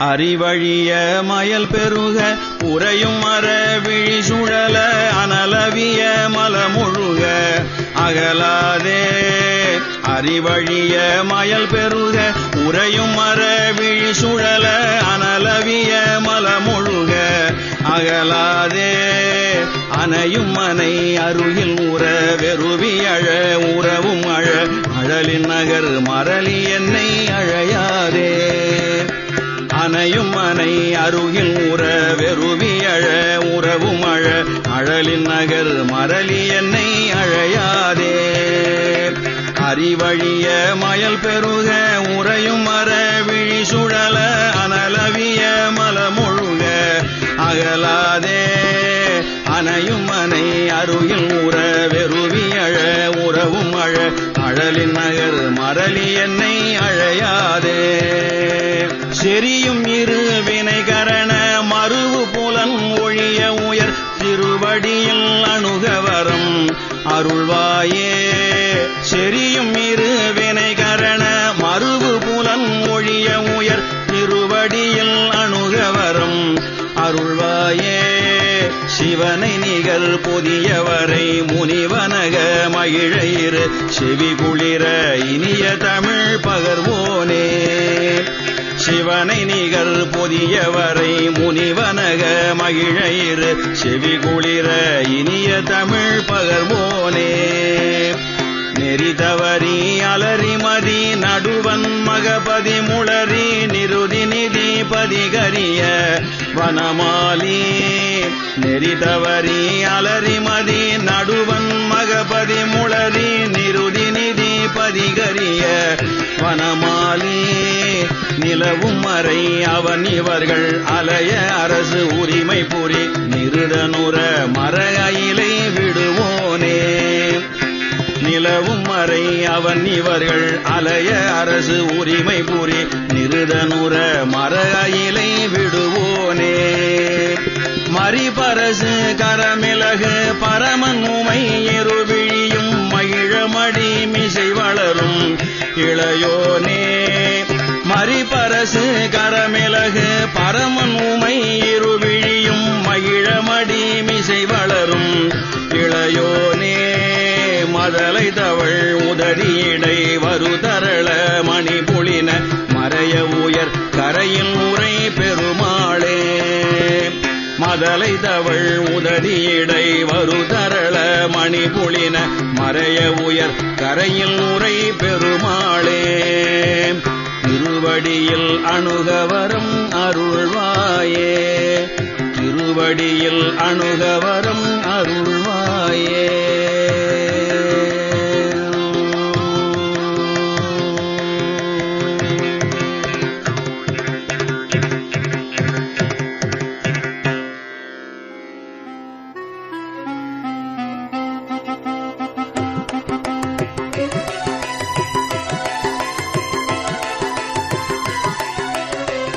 அறிவழிய மயல் பெருக உறையும் மர விழி சுழல அனலவிய மலமுழுக அகலாதே அறிவழிய மயல் பெருக உறையும் மர விழி சுழல அனலவிய மலமுழுக அகலாதே அணையும் மனை அருகில் உற வெறுவி அழ உறவும் அழ. அழலின் நகர் மரளி என்னை அழ அணையும் மனை அருகில் உற வெறுவி அழ உறவும் அழ அழலின் நகர் மரளி என்னை அழையாதே. அறிவழிய மயல் பெருக உறையும் மர விழி சுழல அனலவிய மலமொழுக அகலாதே. அணையும் மனை அருகில் உற வெறுவி அழ உறவும் அழ அழலின் நகர் மரளி என்னை அழையாதே. செரியும் இரு வினைகரண மறுவு புலன் ஒழிய உயர் திருவடியில் அணுகவரம். அருள்வாயே செரியும் இரு வினைகரண மறுவு புலன் ஒழிய உயர் திருவடியில் அணுகவரம். அருள்வாயே சிவனை நிகழ் புதியவரை முனிவனக மகிழையிரு செவி குளிர இனிய தமிழ் பகர்வோனே. சிவனை நிகழ் புதியவரை முனிவனக மகிழயிறு செவி குளிர இனிய தமிழ் பகர்வோனே. நெறி தவறி அலறி மதி நடுவன் மகபதி முளறி நிருதி நிதி பதிகரிய வனமாலி. நெறி தவறி அலறி மதி நடுவன் மகபதி முளறி நிருதி நிதி பதிகரிய வனமாலே நிலவும் மறை அவன் இவர்கள் அலைய அரசு உரிமை புரி நிருதனுர மரகையிலை விடுவோனே. நிலவும் மறை அவன் இவர்கள் அலைய அரசு உரிமை புரி நிருதனுர மரகையிலை விடுவோனே. மறிபரசு கரமிளகு பரமன் உமை இருவி மடி மிசை வளரும் இளையோனே. மறிபரசு கரமிளகு பரமன் உமை இருவிழியும் மகிழமடி மிசை வளரும் இளையோனே. மதலை தவள் உதடியடை வருதரள மணி புளின மறைய உயர் கரையின் உரை பெருமாளே. மதலை தவள் உதடியடை வருதரள மணிபுளின மறைய உயர் கரையில் உரை பெருமாளே. திருவடியில் அணுகவரம் அருள்வாயே. திருவடியில் அணுகவரம்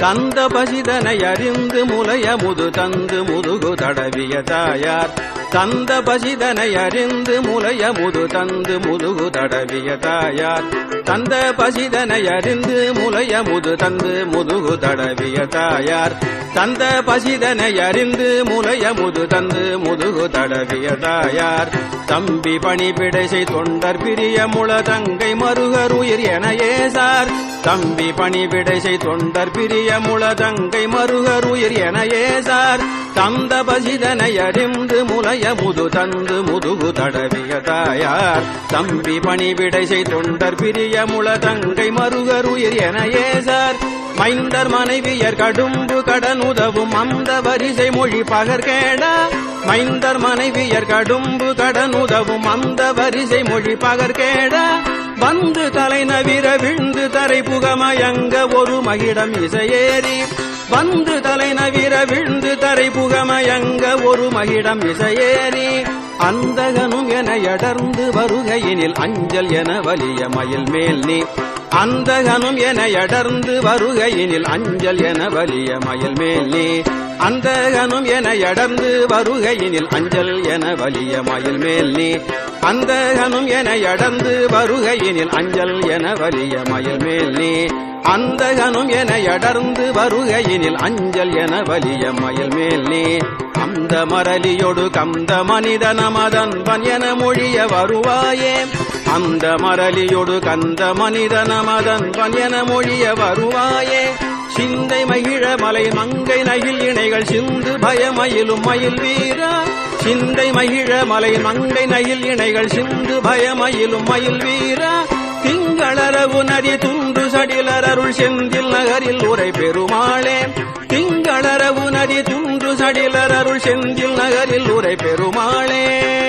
கந்த பசிதனை அறிந்து முலைய முது தந்து முதுகு தடவிய தாயார். கந்த பசிதனை அறிந்து முலைய முது தந்து முதுகு தடவிய தாயார். தந்த பசிதனை அறிந்து முலைய முது தந்து முதுகு தடவிய தாயார். தந்த பசிதனை அறிந்து முலைய முது தந்து முதுகு தடவிய தாயார். தம்பி பணிபிடைசை தொண்டர் பிரிய முள தங்கை மருகர் உயிர் என ஏசார் தம்பி பணிபிடைசை தொண்டர் பிரிய முள தங்கை மருகர் உயிர் என ஏசார் தந்த பசிதனை அடிந்து முலைய முது தந்து முதுகு தடவிய தாயார். தம்பி பணிவிடை செய்தொண்டர் பிரிய முள தங்கை மருகருயிர் என ஏசார். மைந்தர் மனைவியர் கடும்பு கடன் உதவும் அந்த வரிசை மொழி பகர்கேட மைந்தர் மனைவியர் கடும்பு கடன் உதவும் அந்த வரிசை மொழி பகர்கேட வந்து தலை நவிர விழுந்து தரை புகமயங்க ஒரு மகிடம் இசையேறி. வந்து தலை நவிர விழுந்து தரை புகமயங்க ஒரு மகிடம் இசையேறி அந்தகனும் என எடர்ந்து வருகையினில் அஞ்சல் என வலிய மயில் மேல் நீ. அந்தகனும் என எடர்ந்து வருகையினில் அஞ்சல் என வலிய மயில் மேல் நீ. அந்தகனும் என எடர்ந்து வருகையினில் அஞ்சல் என வலிய மயில் மேல் நீ. அந்தகனும் என எடர்ந்து வருகையினில் அஞ்சல் என வலிய மயில் மேல் நீ. அந்தகனும் என எடர்ந்து வருகையினில் அஞ்சல் என வலிய மயில் மேல் நீ. அந்த மரலியொடு கந்த மனித நமதன்பன் என மொழிய வருவாயே. அந்த மரலியொடு கந்த மனித நமதன்பன் என மொழிய வருவாயே. சிந்தை மகிழ மலை மங்கை நகில் இணைகள் சிந்து பயமயிலும் மயில் வீரா. சிந்தை மகிழ மலை மங்கை நகில் இணைகள் சிந்து பயமயிலும் மயில் வீரா. திங்களரவு நதி துண்டு சடிலர் செந்தில் நகரில் உரை பெருமாளே. திங்களரவு நதி துண்டு சடிலர் செந்தில் நகரில் உரை பெருமாளே.